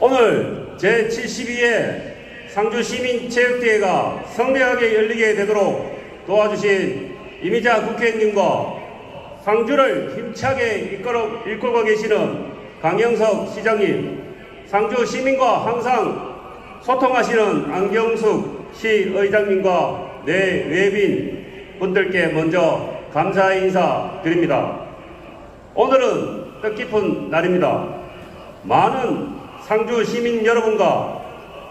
오늘 제72회 상주시민체육대회가 성대하게 열리게 되도록 도와주신 이미자 국회의원님과 상주를 힘차게 이끌어, 이끌고 계시는 강영석 시장님, 상주 시민과 항상 소통하시는 안경숙 시의장님과 내 외빈 분들께 먼저 감사의 인사 드립니다. 오늘은 뜻깊은 날입니다. 많은 상주 시민 여러분과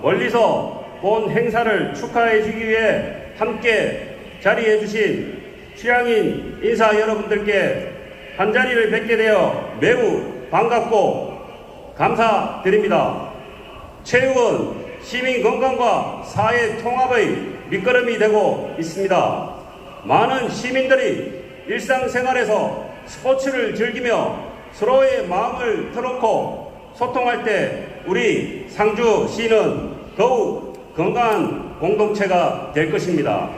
멀리서 본 행사를 축하해 주기 위해 함께 자리해 주신 취향인 인사 여러분들께 한 자리를 뵙게 되어 매우 반갑고 감사드립니다. 체육은 시민 건강과 사회 통합의 밑거름이 되고 있습니다. 많은 시민들이 일상생활에서 스포츠를 즐기며 서로의 마음을 터놓고 소통할 때 우리 상주시는 더욱 건강한 공동체가 될 것입니다.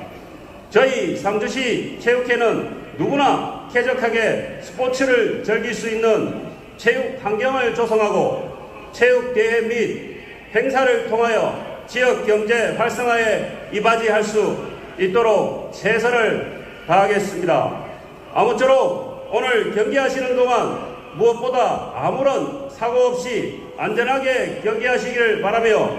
저희 상주시 체육회는 누구나 쾌적하게 스포츠를 즐길 수 있는 체육 환경을 조성하고 체육대회 및 행사를 통하여 지역 경제 활성화에 이바지할 수 있도록 최선을 다하겠습니다. 아무쪼록 오늘 경기하시는 동안 무엇보다 아무런 사고 없이 안전하게 경기하시기를 바라며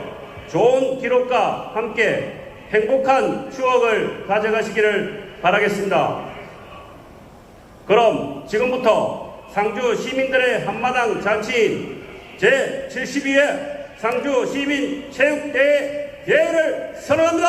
좋은 기록과 함께 행복한 추억을 가져가시기를 바라겠습니다. 그럼 지금부터 상주 시민들의 한마당 잔치인 제72회 상주 시민 체육대회 대회를 선언합니다.